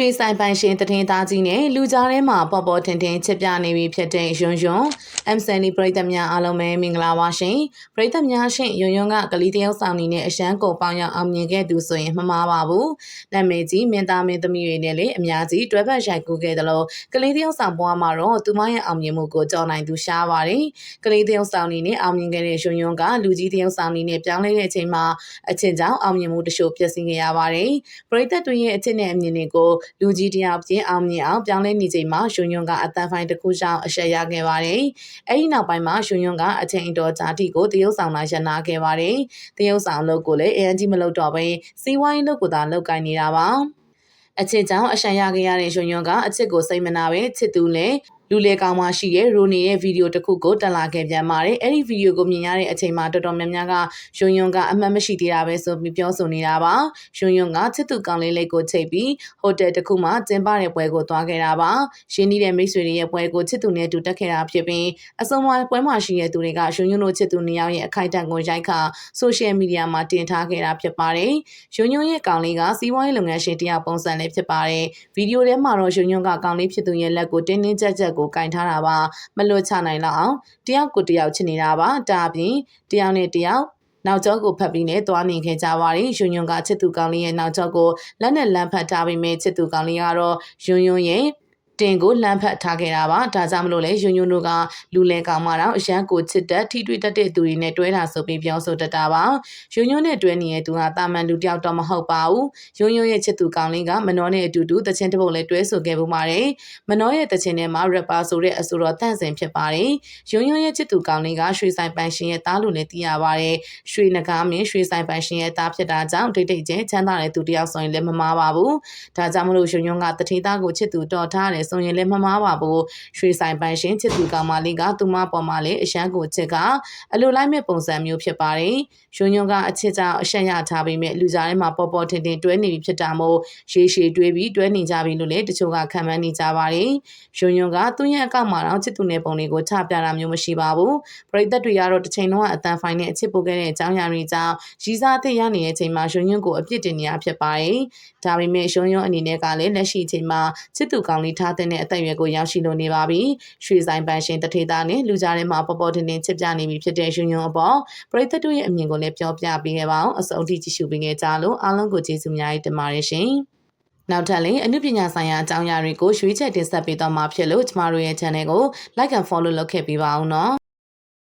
ရွှေဆိုင်ပိုင်ရှင်တထင်းသားကြီးနဲ့လူကြားထဲမှာပေါ်ပေါ်ထင်ထင်ချစ်ပြနေပြီဖြစ်တဲ့ယွန်းယွန်း M7 ပရိသတ်များအားလုံးပဲမင်္ဂလာပါရှင်ပရိသတ်များရှင်ယွန်းယွန်းကကလေးတယောက်ဆောင်နေနဲ့အရှမ်းကုန်ပေါင်းရောက်အောင်မြင်ခဲ့သူဆိုရင်မမှားပါဘူးနာမည်ကြီးမင်းသားမင်းသမီးတွေနဲ့လည်းအများကြီးတွဲဖက်ရိုက်ကူးခဲ့တယ်လို့ကလေးတယောက်ဆောင်ဘွားမှာတော့သူမရဲ့အောင်မြင်မှုကိုကြော်နိုင်သူရှားပါတယ်ကလေးတယောက်ဆောင်နေနဲ့အောင်မြင်ခဲ့တဲ့ယွန်းယွန်းကလူကြီးတယောက်ဆောင်နေနဲ့ပြောင်းလဲတဲ့အချိန်မှာအချင်းကြောင့်အောင်မြင်မှုတချို့ဖြစ်စီခဲ့ရပါတယ်ပရိသတ်တွေရဲ့အချစ်နဲ့အမြင်တွေကိုလူကြီးတယောက်ပြင်အောင်မြင်အောင်ပြောင်းလဲနေချိန်မှာရွှွန်ယွန်းကအတန်ဖိုင်တစ်ခုရှောင်းအရှက်ရခဲ့ပါတယ်။အဲဒီနောက်ပိုင်းမှာရွှွန်ယွန်းကအချိန်တော်ကြာတိကိုတရုတ်ဆောင်လာရနာခဲ့ပါတယ်။တရုတ်ဆောင်လုပ်ကိုလည်းအန်ကြီးမလုပ်တော့ဘဲစီးဝိုင်းလုပ်ကိုသာလုပ်ကိုင်နေတာပါ။အချစ်ကြောင့်အရှံရခဲ့ရတဲ့ရွှွန်ယွန်းကအချစ်ကိုစိတ်မနာပဲချစ်သူနဲ့ လူလေကောင်မှရှိတဲ့ရိုနီရဲ့ဗီဒီယိုတစ်ခုကိုတက်လာခဲ့ပြန်ပါတယ်။အဲ့ဒီဗီဒီယိုကိုမြင်ရတဲ့အချိန်မှာတော်တော်များများကယွန်ယွန်ကအမှတ်မရှိသေးတာပဲဆိုပြီးပြောဆိုနေတာပါ။ယွန်ယွန်ကချစ်သူကောင်လေးလေးကိုချိန်ပြီးဟိုတယ်တစ်ခုမှကျင်းပတဲ့ပွဲကိုသွားခဲ့တာပါ။ရှင်းနေတဲ့မိတ်ဆွေတွေရဲ့ပွဲကိုချစ်သူနဲ့တူတက်ခဲ့တာဖြစ်ပြီးအစုံမှာပွဲမှာရှိတဲ့သူတွေကယွန်ယွန်တို့ချစ်သူနှစ်ယောက်ရဲ့အခိုက်အတန့်ကိုရိုက်ခါဆိုရှယ်မီဒီယာမှာတင်ထားခဲ့တာဖြစ်ပါတယ်။ယွန်ယွန်ရဲ့ကောင်လေးကစီးပွားရေးလုပ်ငန်းရှင်တယောက်ပုံစံလေးဖြစ်ပါတယ်။ဗီဒီယိုထဲမှာတော့ယွန်ယွန်ကကောင်လေးဖြစ်သူရဲ့လက်ကိုတင်းတင်းကြပ်ကြပ်ကိုကင်ထားတာပါမလွတ်ချနိုင်တော့အောင်တယောက်ကိုတယောက်ချစ်နေတာပါဒါအပြင်တယောက်နဲ့တယောက်နောက်ကျောကိုဖတ်ပြီးနဲ့သွားနေခဲ့ကြပါတယ်။ယွန်းယွန်းကချစ်သူကောင်းလေးရဲ့နောက်ကျောကိုလက်နဲ့လမ်းဖတ်ထားပြီးမြဲချစ်သူကောင်းလေးကတော့ယွန်းယွန်းရဲ့ တင်ကိုလမ်းဖက်ထားခဲ့တာပါဒါကြောင့်မလို့လဲယွန်းယွန်းတို့ကလူလဲကောင်မတော့အရန်ကိုချစ်တဲ့ထိတွေ့တတ်တဲ့သူတွေနဲ့တွဲတာဆိုပြီးပြောဆိုတတ်တာပါယွန်းယွန်းနဲ့တွဲနေတဲ့သူကတာမန်လူတယောက်တော့မဟုတ်ပါဘူးယွန်းယွန်းရဲ့ချစ်သူကောင်လေးကမနောနဲ့အတူတူတချင်းတစ်ပုတ်လဲတွဲဆိုခဲ့ပူပါတယ်မနောရဲ့တချင်းထဲမှာ rapper ဆိုတဲ့အဆိုတော်တန့်စင်ဖြစ်ပါတယ်ယွန်းယွန်းရဲ့ချစ်သူကောင်လေးကရွှေဆိုင်ပန်ရှင်ရဲ့သားလို့လည်းသိရပါတယ်ရွှေနဂါမင်းရွှေဆိုင်ပန်ရှင်ရဲ့သားဖြစ်တာကြောင့်ဒိတ်ဒိတ်ချင်းချမ်းသာတဲ့သူတယောက်ဆိုရင်လည်းမမားပါဘူးဒါကြောင့်မလို့ယွန်းယွန်းကတထေသားကိုချစ်သူတော်ထားတယ်ဆိုရင်လည်းမမားပါဘူးရွှေဆိုင်ပန်ရှင်ချစ်သူကောင်မလေးကသူမပေါ်မှာလည်းအရှမ်းကိုချစ်ကအလိုလိုက်မဲ့ပုံစံမျိုးဖြစ်ပါတယ်ယွန်းယွန်းကအချစ်ကြောင့်အရှက်ရထားပြီးမြဲလူကြားထဲမှာပေါ်ပေါ်ထင်ထင်တွဲနေပြီဖြစ်တာမို့ရေရှည်တွဲပြီးတွဲနေကြပြီလို့လည်းတချို့ကခံမှန်းနေကြပါတယ်ယွန်းယွန်းကသူ့ရဲ့အကောင့်မှာတော့ချစ်သူနဲ့ပုံလေးကိုချပြတာမျိုးမရှိပါဘူးပရိသတ်တွေကတော့တစ်ချိန်လုံးကအတန်ဖိုင်နဲ့အချစ်ပို့ခဲ့တဲ့အကြောင်းအရာတွေကြောင့်ရီးစားအသစ်ရနေတဲ့အချိန်မှာယွန်းယွန်းကိုအပြစ်တင်နေရဖြစ်ပါတယ်ဒါပေမဲ့ယွန်းယွန်းအနေနဲ့ကလည်းလက်ရှိအချိန်မှာချစ်သူကောင်းလေးထားတဲ့အသက်အရွယ်ကိုရောက်ရှိလို့နေပါပြီရွှေဆိုင်ပန်ရှင်တထေသားနဲ့လူကြားထဲမှာပေါ်ပေါ်တင်တင်ချစ်ပြနေပြီဖြစ်တဲ့ယွန်းယွန်းအပေါ်ပရိသတ်တို့ရဲ့အမြင်ကိုလည်းပြောပြပေးခဲ့ပါအောင်အစုံထိကြည့်ရှုပေးခဲ့ကြလို့အားလုံးကိုကျေးဇူးများတင်ပါတယ်ရှင်နောက်ထပ်လည်းအနုပညာဆိုင်ရာအကြောင်းအရာတွေကိုရွေးချယ်တင်ဆက်ပေးသွားမှာဖြစ်လို့ကျမတို့ရဲ့ channel ကို like and follow လုပ်ခဲ့ပေးပါအောင်နော်